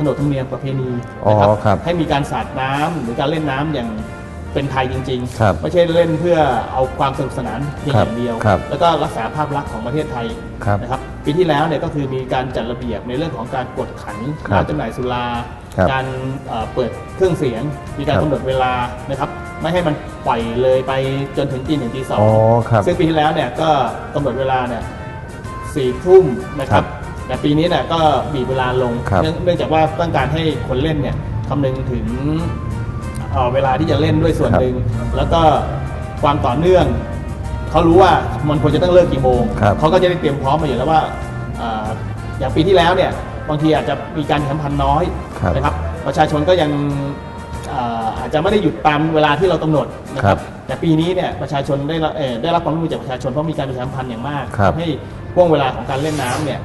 ขนบธรรมเนียมประเพณีอ๋อนะครับครับให้มีการสาดน้ำหรือการเล่นน้ำอย่างเป็นไทยจริงครับไม่ใช่เล่นเพื่อเอาความสนุกสนานเพียงครับอย่างเดียว ครับแล้วก็รักษาภาพลักษณ์ของประเทศไทยครับนะครับปีที่แล้วเนี่ยก็คือมีการจัดระเบียบในเรื่องของการกดขันครับร้านจำหน่ายสุรา ครับการเอ่อเปิดเครื่องเสียง มีการครับกำหนดเวลานะครับ ไม่ให้มันปล่อยเลยไปจนถึงตีหนึ่งตีสองอ๋อครับซึ่งปีที่แล้วเนี่ยก็กำหนดเวลาเนี่ย สี่ทุ่มนะครับ แต่ปีนี้เนี่ยก็บีบเวลาลงครับ เนื่องเนื่องจากว่าต้องการให้คนเล่นเนี่ยคำนึงถึงเอ่อเวลาที่จะเล่นด้วยส่วนหนึ่งแล้วก็ความต่อเนื่อง เขารู้ว่ามันควรจะต้องเลิกกี่โมง ครับ เขาก็จะได้เตรียมพร้อมมาอยู่แล้วว่าเอ่ออย่างปีที่แล้วเนี่ยบางทีอาจจะมีการแข่งขันน้อยครับนะครับ ประชาชนก็ยังเอ่ออาจจะไม่ได้หยุดตามเวลาที่เรากำหนดนะคครัรับบแต่ปีนี้เนี่ยประชาชนได้รับเอ่อได้รับความร่วมมือจากประชาชนเพราะมีการประชาสัมพันธ์อย่างมาก ครับทำให้ห่วงเวลาของการเล่นน้ำเนี่ย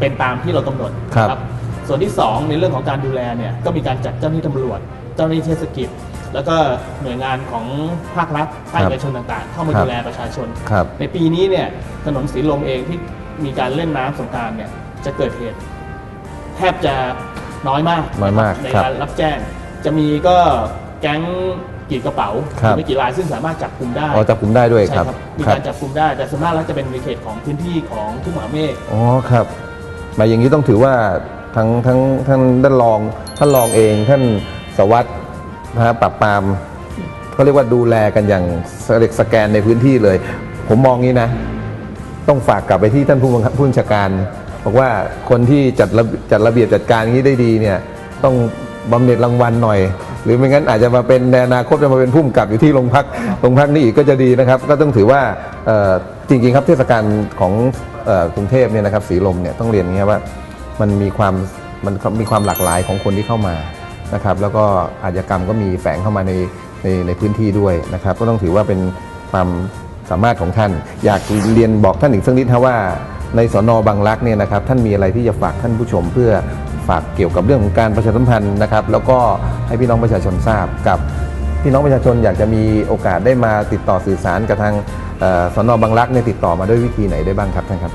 เป็นตามที่เรากำหนดครับ ส่วนที่สองในเรื่องของการดูแลเนี่ยก็มีการจัดเจ้าหน้าที่ตำรวจ เจ้าหน้าที่เทศกิจ แล้วก็หน่วยงานของภาครัฐภาคเอกชนต่างๆ เข้ามาครับดูแลประชาชน ครับ ในปีนี้เนี่ยถนนสีลมเองที่มีการเล่นน้ำสงกรารเนี่ยจะเกิดเหตุ แทบจะน้อยมากน้อยมากในครับการรับแจ้ง จะมีก็แก๊งกรีดกระเป๋าครับไม่กี่รายซึ่งสามารถจับกลุ่มได้อ๋อจับกลุ่มได้ด้วยใช่ครับ มีครับ การจับกลุ่มได้แต่ส่วนมากแล้วจะเป็นในเขตของพื้นที่ของทุ่งมหาเมฆ อ๋อครับห มาอย่างนี้ต้องถือว่าทั้งทั้งท่านท่านรองท่านรองเองท่านสวัสด์นะฮะปรับปรามเขาเรียกว่าดูแลกันอย่างเล็กสแกนในพื้นที่เลย ผมมองงี้นะ ต้องฝากกลับไปที่ท่านผู้บังคับผู้บัญชาการ บอกว่าคนที่จัดระจัดระเบียบจัดการอย่างนี้ได้ดีเนี่ยต้องบำเหน็จรางวัลหน่อย หรือไม่งั้นอาจจะมาเป็นในอนาคตจะมาเป็นผู้กำกับอยู่ที่โรงพักโรงพักนี่อีกก็จะดีนะครับ ก็ต้องถือว่าเอ่อจริงๆครับเทศกาลของ กรุงเทพเนี่ยนะครับสีลมเนี่ยต้องเรียนอย่างนี้ยว่ามันมีความมันมีความหลากหลายของคนที่เข้ามานะครับแล้วก็อาชญากรรมก็มีแฝงเข้ามาในในในพื้นที่ด้วยนะครับ ก็ต้องถือว่าเป็นความสามารถของท่าน อยากเรียนบอกท่านอีกสักนิดนะว่าในสอนอบางรักเนี่ยนะครับท่านมีอะไรที่จะฝากท่านผู้ชมเพื่อฝากเกี่ยวกับเรื่องของการประชาสัมพันธ์นะครับ แล้วก็ให้พี่น้องประชาชนทราบกับ พี่น้องประชาชนอยากจะมีโอกาสได้มาติดต่อสื่อสารกับทางเอ่อสนบางรักเนี่ยติดต่อมาด้วยวิธีไหนได้บ้างครับท่านครับ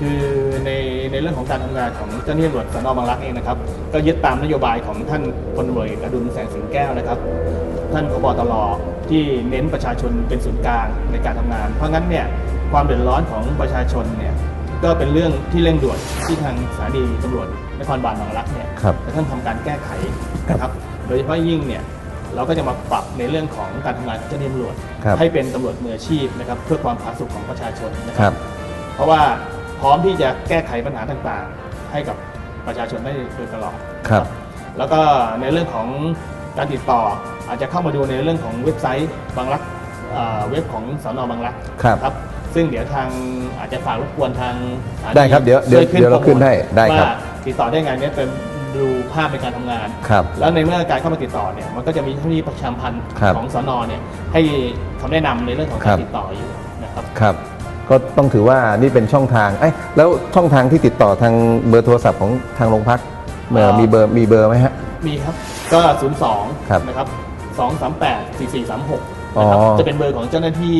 คือในในเรื่องของการทำงานของเจ้าหน้าที่ตำรวจสนบางรักเองนะครับ ก็ยึดตามนโยบายของท่านพลตำรวจเอกอดุลแสงสิงแก้วนะครับ ท่านพบตรที่เน้นประชาชนเป็นศูนย์กลางในการทำงาน เพราะงั้นเนี่ยความเดือดร้อนของประชาชนเนี่ยก็เป็นเรื่องที่เร่งด่วนที่ทางสถานีตำรวจนครบาลบางรักเนี่ยครับจะต้องทำการแก้ไขนะครับ โดยเฉพาะยิ่งเนี่ย เราก็จะมาปรับในเรื่องของการทำงานของเจ้าหน้าที่ตำรวจ ครับให้เป็นตำรวจมืออาชีพนะครับเพื่อความผาสุกของประชาชนนะคครัรับเพราะว่าพร้อมที่จะแก้ไขปัญหาต่างๆ ให้กับประชาชนได้โดยตลอด ครับ แล้วก็ในเรื่องของการติดต่ออาจจะเข้ามาดูในเรื่องของเว็บไซต์บางรักเอ่อเว็บของสอนอบางรักครับ ซึ่งเดี๋ยวทางอาจจะฝากรบกวนทางสถานีได้ครับเดี๋ยวเดี๋ยวช่เดี๋ยวเราขึ้นให้ได้ครับว่าติดต่อได้ไงเนี่ยเป็น ดูภาพในการทำงาน ครับ แล้วในเมื่อการเข้ามาติดต่อเนี่ยมันก็จะมีเจ้าหน้าที่ประชาสัมพันธ์ครับของสอนอเนี่ยให้คำแนะนำในเรื่องของครัการบ ติดต่ออยู่นะครับ ครับก็ต้องถือว่านี่เป็นช่องทางเอ้ยแล้วช่องทางที่ติดต่อทางเบอร์โทรศัพท์ของทางโรงพักเอ่ออ่ามีมีเบอร์มีเบอร์ไหมฮะ มีครับ ก็02ครับนะครับ 238 4436อ๋อนะครับจะเป็นเบอร์ของเจ้าหน้าที่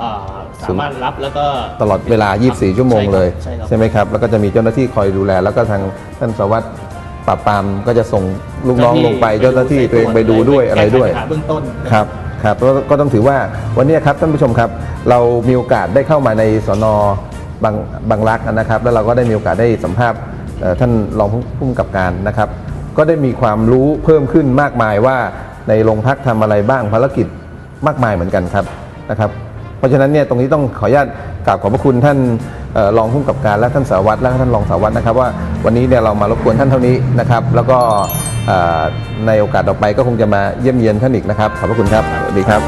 อ่าสามารถรับแล้วก็ตลอดเวลา 24 ชั่วโมงเลย ใช่ครับ ใช่ไหมครับ แล้วก็จะมีเจ้าหน้าที่คอยดูแล แล้วก็ทางท่านสารวัสดิ์ ปราบปรามก็จะส่งลูกน้องลงไปเจ้าหน้าที่ตัวเองไปดูด้วยอะไรด้วยแก้ไขปัญหาเบื้องต้น ครับครับก็ก็ต้องถือว่าวันนี้ครับท่านผู้ชมครับ เรามีโอกาสได้เข้ามาในสนบางบางรักนะครับ แล้วเราก็ได้มีโอกาสได้สัมภาษณ์เอ่อท่านรองผู้ผู้กำกับการนะครับ ก็ได้มีความรู้เพิ่มขึ้นมากมายว่าในโรงพักทำอะไรบ้างภารกิจมากมายเหมือนกันครับนะครับ เพราะฉะนั้นเนี่ยตรงนี้ต้องขออนุญาตกราบขอบพระคุณท่านเอ่อ รองผู้กำกับการและท่านสารวัตรและท่านรองสารวัตรนะครับว่าวันนี้เนี่ยเรามารบกวนท่านเท่านี้นะครับแล้วก็ในโอกาสต่อไปก็คงจะมาเยี่ยมเยียนท่านอีกนะครับขอบพระคุณครับสวัสดีครับ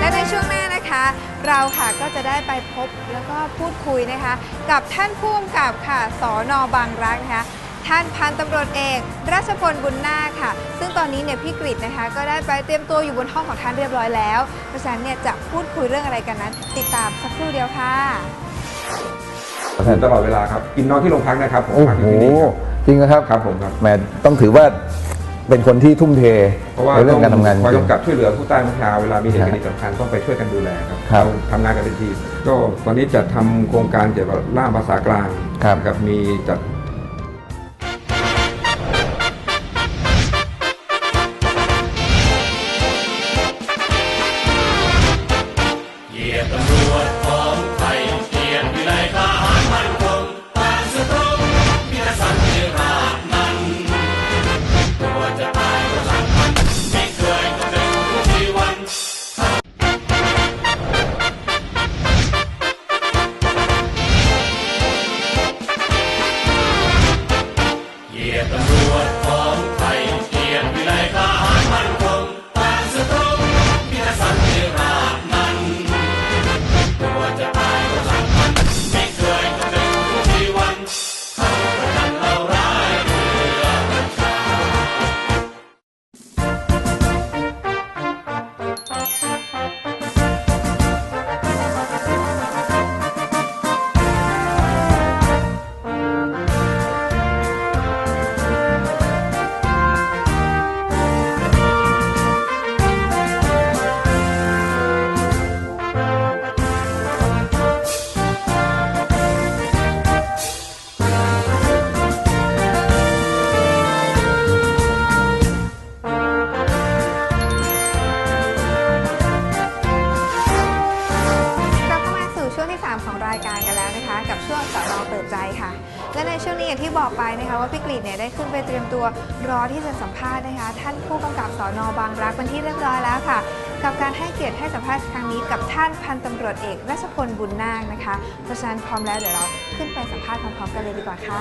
และในช่วงหน้านะคะ เราค่ะก็จะได้ไปพบแล้วก็พูดคุยนะคะ กับท่านผู้กำกับค่ะสอนอบางรักนะคะ ท่านพันตำรวจเอกราชพลบุญนาคค่ะ ซึ่งตอนนี้เนี่ยพี่กฤษนะคะ ก็ได้ไปเตรียมตัวอยู่บนห้องของท่านเรียบร้อยแล้วเพราะฉะนั้นเนี่ยจะพูดคุยเรื่องอะไรกันนั้น ติดตามสักครู่เดียวค่ะอยู่ตลอดเวลาครับกินนอนที่โรงพักนะครับผมโอ้พักอโหยู่ที่นี่ครับจริงนะครับครับผมครับแหมต้องถือว่าเป็นคนที่ทุ่มเทเพราะว่าในเรื่องการทำงานจคอยริงกำกับช่วยเหลือผู้ใต้บัญชาเวลามีเหตุครับการณ์สำคัญต้องไปช่วยกันดูแลครับครับเราทำงานกันเป็นทีมก็ตอนนี้จะทำโครงการเกี่ยวกับล่ามภาษากลางครับกับมีจัด อย่างที่บอกไปนะคะว่าพี่กรีดเนี่ยได้ขึ้นไปเตรียมตัวรอที่จะสัมภาษณ์นะคะ ท่านผู้กำกับสอนอบางรักเป็นที่เรียบร้อยแล้วค่ะ กับการให้เกียรติให้สัมภาษณ์ครั้งนี้กับท่านพันตำรวจเอกรัชพลบุญนาคนะคะ เพราะฉะนั้นพร้อมแล้วเดี๋ยวเราขึ้นไปสัมภาษณ์พร้อมๆกันเลยดีกว่าค่ะ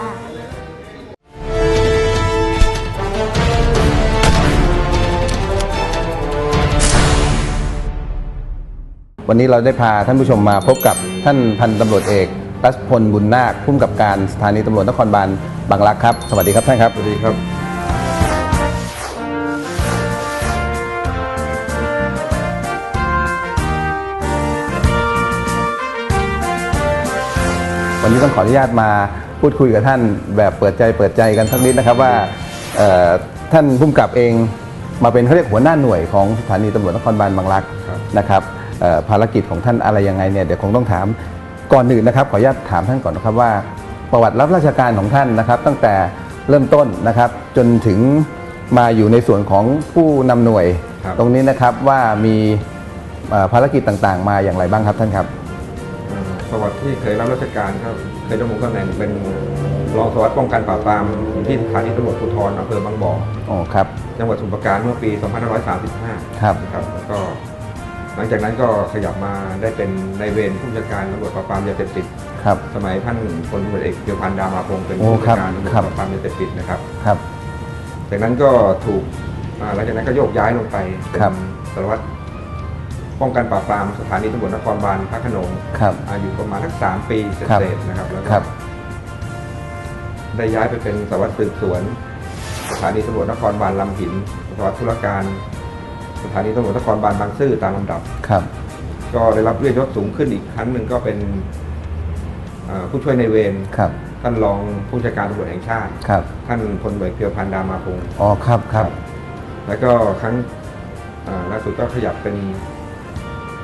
วันนี้เราได้พาท่านผู้ชมมาพบกับท่านพันตำรวจเอก รัชพลบุญนาคผู้กำกับการสถานีตำรวจนครบาลบางรักครับ สวัสดีครับท่านครับ สวัสดีครับ วันนี้ต้องขออนุญาตมาพูดคุยกับท่านแบบเปิดใจเปิดใจกันสักนิดนะครับว่าเอ่อท่านผู้กำกับเองมาเป็นเขาเรียกหัวหน้าหน่วยของสถานีตำรวจนครบาลบางรักครับนะครับเอ่อภารกิจของท่านอะไรยังไงเนี่ยเดี๋ยวคงต้องถาม ก่อนอื่นนะครับขออนุญาตถามท่านก่อนนะครับว่า ประวัติรับราชการของท่านนะครับ ตั้งแต่เริ่มต้นนะครับ จนถึงมาอยู่ในส่วนของผู้นำหน่วย ครับ ตรงนี้นะครับว่ามีเอ่อภารกิจต่างๆ มาอย่างไรบ้างครับท่านครับ เอ่อประวัติที่เคยรับราชการครับ เคยดำรงตำแหน่งเป็นรองสารวัสดิ์ป้องกันปราบปรามอยู่ที่สถานีตำรวจภูธรอำเภอบางบ่อ อ๋อครับ จังหวัดสมุพรปราการเมื่อปี 2535 ครับ นะครับแล้วก็ หลังจากนั้นก็ขยับมาได้เป็นในายเวรผู้บัญชาการตำรวจปราบปรามยาเสพติด ครับ สมัยท่านพลตำรวจเอกเกียวพันธ์ดามาพงศ์เป็นโอ้ผู้บัญครับชาการตำรวจครับปราบปรามยาเสพติดนะครับ ครับ จากนั้นก็ถูกอ่าหลังจากนั้นก็โยกย้ายลงไปเป็นครับ สารวัตรป้องกันปราบปรามสถานีตำรวจนครบาลพระโขนงครับ อายุประมาณสักสามปีเศครับษๆนะครับแล้วก็ครับ ได้ย้ายไปเป็นสารวัตรสืบสวน สถานีตำรวจนครบาลลำหินสารวัตรธุรการ สถานีตำรวจนครบาลบางซื่อตามลำดับ ครับ ก็ได้รับเลื่อนยศสูงขึ้นอีกครั้งหนึ่งก็เป็นอ่าผู้ช่วยในเวรครับ ท่านรองผู้จัดการตำรวจแห่งชาติ ครับ ท่านพลเอกเพียวพันธ์ดามาพงศ์อ๋อ ครับ ครับ แล้วก็ครั้งอ่าล่าสุดก็ขยับเป็น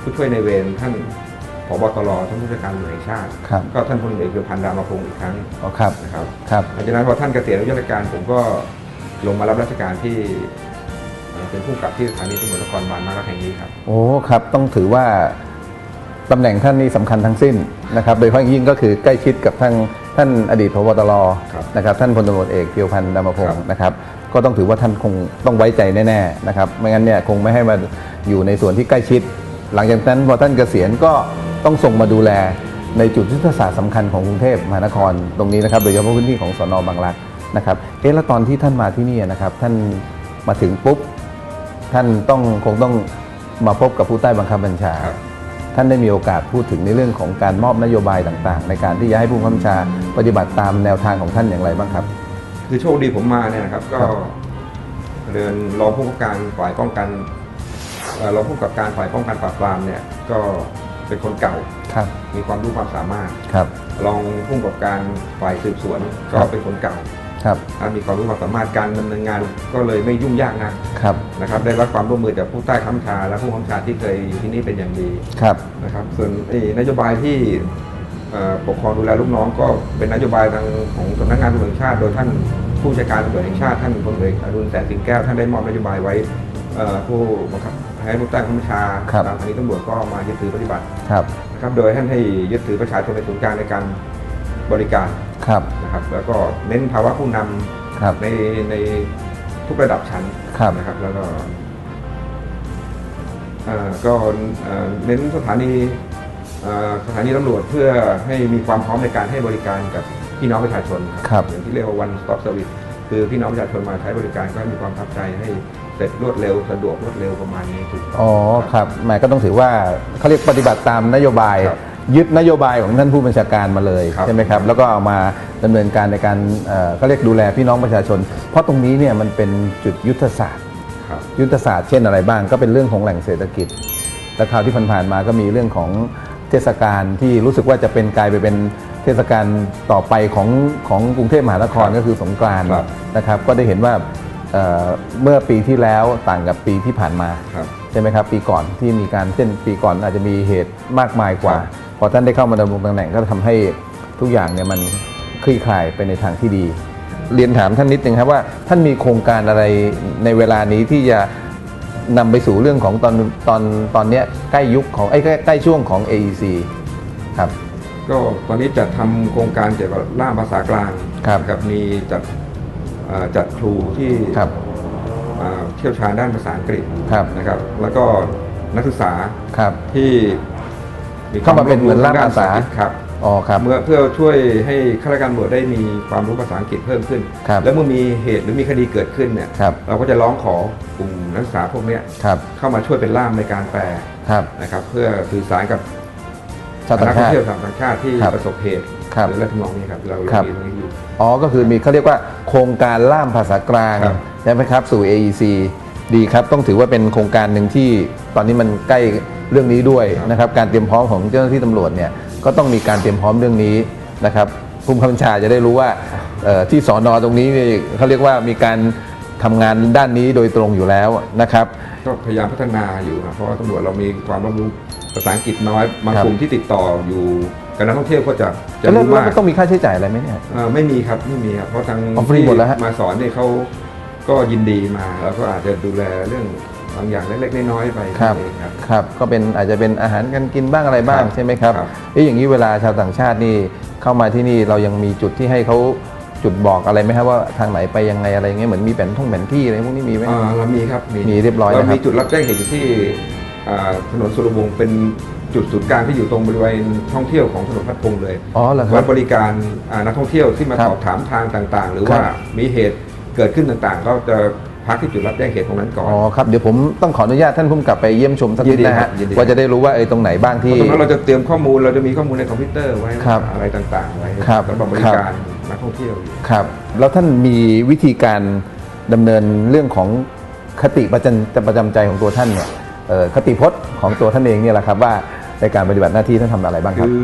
ผู้ช่วยในเวรท่านผบตรท่านผู้จัดการตำรวจแห่งชาติ ครับ ก็ท่านพลเอกเพียวพันธ์ดามาพงศ์อีกครั้งอ๋อ ครับ นะครับ ครับ หลังจากนั้นพอท่านเกษียณอายุราชการผมก็ลงมารับราชการที่ เป็นผู้กับที่สถานีตำรวจนครบาลมางรักแห่งนี้ครับ โอ้ครับ ต้องถือว่าตำแหน่งท่านนี่สำคัญทั้งสิ้นนะครับโดยเฉพาะอย่างยิ่งก็คือใกล้ชิดกับท่านท่านอดีตพบตรครับนะครับท่านพลตำรวจเอกเพียวพันธ์ดำมพงศ์นะครับ ก็ต้องถือว่าท่านคงต้องไว้ใจแน่ๆนะครับไม่งั้นเนี่ยคงไม่ให้มาอยู่ในส่วนที่ใกล้ชิด หลังจากนั้นพอท่านเกษียณก็ต้องส่งมาดูแลในจุดยุทธศาสตร์สำคัญของกรุงเทพมหานครตรงนี้นะครับโดยเฉพาะพื้นที่ของสนบางรักนะครับเอ๊ะแล้วตอนที่ท่านมาที่นี่นะครับท่านมาถึงปุ๊บ ท่านต้องคงต้องมาพบกับผู้ใต้บังคับบัญชาครับท่านได้มีโอกาสพูดถึงในเรื่องของการมอบนโยบายต่างๆ ในการที่จะให้ผู้บังคับบัญชาปฏิบัติตามแนวทางของท่านอย่างไรบ้างครับ คือโชคดีผมมาเนี่ยนะครับก็ครับเดินรองผู้กำกับการฝ่ายป้องกันเอ่อรองผู้กำกับการฝ่ายป้องกันปราบปรามเนี่ยก็เป็นคนเก่าครับมีความรู้ความสามารถครับรองผู้กำกับการฝ่ายสืบสวนก็ครับเป็นคนเก่า ครับอ่ามีความรู้ความสามารถการดำเนินงานก็เลยไม่ยุ่งยากนักครับนะครับ ได้รับความร่วมมือจากผู้ใต้คำชาและผู้คำชาที่เคยอยู่ที่นี่เป็นอย่างดีครับนะครับ ส่วนไอ้นโยบายที่เอ่อปกครองดูแลลูกน้องก็เป็นนโยบายทางของสำนักงานตำรวจแห่งชาติโดยท่านผู้จัดการตำรวจแห่งชาติท่านพลเอกอดุลแสงสิงแก้วท่านได้มอบนโยบายไว้เอ่อผู้บังคับให้ผู้ใต้บังคับบัญชาครับตามสถานีตำรวจก็มายึดถือปฏิบัติครับนะครับ โดยท่านให้ยึดถือประชาชนเป็นศูนย์กลางในการบริการ ครับ นะครับแล้วก็เน้นภาวะผู้นำครับ ในในทุกระดับชั้นครับ นะครับแล้วก็เอ่อก็เอ่อเน้นสถานีเอ่อสถานีตำรวจเพื่อให้มีความพร้อมในการให้บริการกับพี่น้องประชาชนครับ อย่างที่เรียกว่า one stop service คือพี่น้องประชาชนมาใช้บริการก็มีความประทับใจให้เสร็จรวดเร็วสะดวกรวดเร็วประมาณนี้ถูกต้อง อ๋อครับแหมก็ต้องถือว่าเขาเรียกปฏิบัติตามนโยบายครับ ยึดนโยบายของท่านผู้บัญชาการมาเลยครับใช่ไหมครับแล้วก็เอามาดำเนินการในการเอ่อเขาเรียกดูแลพี่น้องประชาชน เพราะตรงนี้เนี่ยมันเป็นจุดยุทธศาสตร์ ครับ ยุทธศาสตร์เช่นอะไรบ้างก็เป็นเรื่องของแหล่งเศรษฐกิจ และคราวที่ผ่านๆมาก็มีเรื่องของเทศกาลที่รู้สึกว่าจะเป็นกลายไปเป็นเทศกาลต่อไปของของกรุงเทพมหานครครับก็คือสงกรานต์ครับ นะครับ ก็ได้เห็นว่า เอ่อเมื่อปีที่แล้วต่างกับปีที่ผ่านมา ครับ ใช่ไหมครับ ปีก่อนที่มีการเช่นปีก่อนอาจจะมีเหตุมากมายกว่า ครับพอท่านได้เข้ามาดำรงตำแหน่งก็ทำให้ทุกอย่างเนี่ยมันคลี่คลายไปในทางที่ดี เรียนถามท่านนิดนึงครับว่าท่านมีโครงการอะไรในเวลานี้ที่จะนำไปสู่เรื่องของตอนตอนตอนเนี้ยใกล้ยุคของไอ้ยใกล้ใกล้ช่วงของ AEC ครับ ก็ตอนนี้จะทำโครงการเกี่ยวกับล่ามภาษากลางครับกับมีจัดเอ่อ จัดครูที่ครับเอ่อเชี่ยวชาญด้านภาษาอังกฤษครับนะครับ แล้วก็นักศึกษาครับที่เข้ามาเป็นเหมือนล่ามภาษาทงด้นภษอังกฤษครับอ๋อครับเมื่อเพื่อช่วยให้ข้าราชการตำรวจได้มีความรู้ภาษาอังกฤษเพิ่มขึ้นครับแล้วเมื่อมีเหตุหรือมีคดีเกิดขึ้นเนี่ยครับเราก็จะร้องขอกลุ่มนักศึกษาพวกเนี้ยครับเข้ามาช่วยเป็นล่ามในการแปลครับนะครับ เพื่อสื่อสารกับชาวต่างนักท่อชางติเที่ยวชาวต่างชาติที่ครับประสบเหตุ ครับหรืออะไรทำนองนี้ครับเราครับ มีตรงนี้อยู่ อ๋อ ก็คือมีเขาเรียกว่าโครงการล่ามภาษากลางครับ ใช่ไหมครับ สู่ AEC ดีครับ ต้องถือว่าเป็นโครงการหนึ่งที่ตอนนี้มันใกล้เรื่องนี้ด้วยนะครับ การเตรียมพร้อมของเจ้าหน้าที่ตำรวจเนี่ยก็ต้องมีการเตรียมพร้อมเรื่องนี้นะครับภูมิคำบัญชาจะได้รู้ว่าเอ่อที่สอนอตรงนี้นี่เขาเรียกว่ามีการทำงานด้านนี้โดยตรงอยู่แล้วนะครับ ก็พยายามพัฒนาอยู่ครับเพราะว่าตำรวจเรามีความรับรู้ภาษาอังกฤษน้อยบางครับกลุ่มที่ติดต่ออยู่ กับนักท่องเที่ยวก็จะจะแล้วรู้แล้วมากมันต้องมีค่าใช้จ่ายอะไรไหมเนี่ยเอ่อไม่มีครับไม่มีครับเพราะทางอ๋อฟรีหมดแล้วฮะที่มาสอนเนี่ยเขาก็ยินดีมาแล้วก็อาจจะดูแลเรื่องบางอย่างเล็กๆน้อยๆไปครับเองครับครับ ก็เป็นอาจจะเป็นอาหารการกินบ้างอะไรบ้างครับใช่ไหมครับครับเอ๊ะอย่างนี้เวลาชาวต่างชาตินี่เข้ามาที่นี่เรายังมีจุดที่ให้เขาจุดบอกอะไรไหมครับว่าทางไหนไปยังไงอะไรเงี้ยเหมือนมีแผนท่องแผนที่อะไรพวกนี้มีไหมอ่าเรามีครับมีเรียบร้อยเรานะครับมีจุดรับแจ้งเหตุอยู่ที่อ่าถนนสุรวงศ์เป็น จุดศูนย์กลางที่อยู่ตรงบริเวณท่องเที่ยวของถนนพัดพงเลยอ๋อเหรอคไว้รับบริการอ่านักท่องเที่ยวที่มาครับสอบถามทางต่างๆ หรือครับว่ามีเหตุเกิดขึ้นต่างๆ ก็จะพักที่จุดรับแจ้งเหตุตรงนั้นก่อน อ๋อครับเดี๋ยวผมต้องขออนุญาตท่านผู้กำกับไปเยี่ยมชมสักนิดยินดีนะครัฮะบยินดี ว่าจะได้รู้ว่าเออตรงไหนบ้างที่เพราะตรงนั้นเราจะเตรียมข้อมูลเราจะมีข้อมูลในคอมพิวเตอร์ไว้ครับอะไรต่างๆ ไว้ครับ สำหรับบริครับการนักท่องเที่ยวอยู่ ครับ แล้วท่านมีวิธีการดำเนินเรื่องของคติประจำประจำใจของตัวท่านเนี่ยเอ่อคติพจน์ของตัวท่านเองเนี่ยแหละครับว่า ในการปฏิบัติหน้าที่ท่านทำอะไรบ้างครับ คือ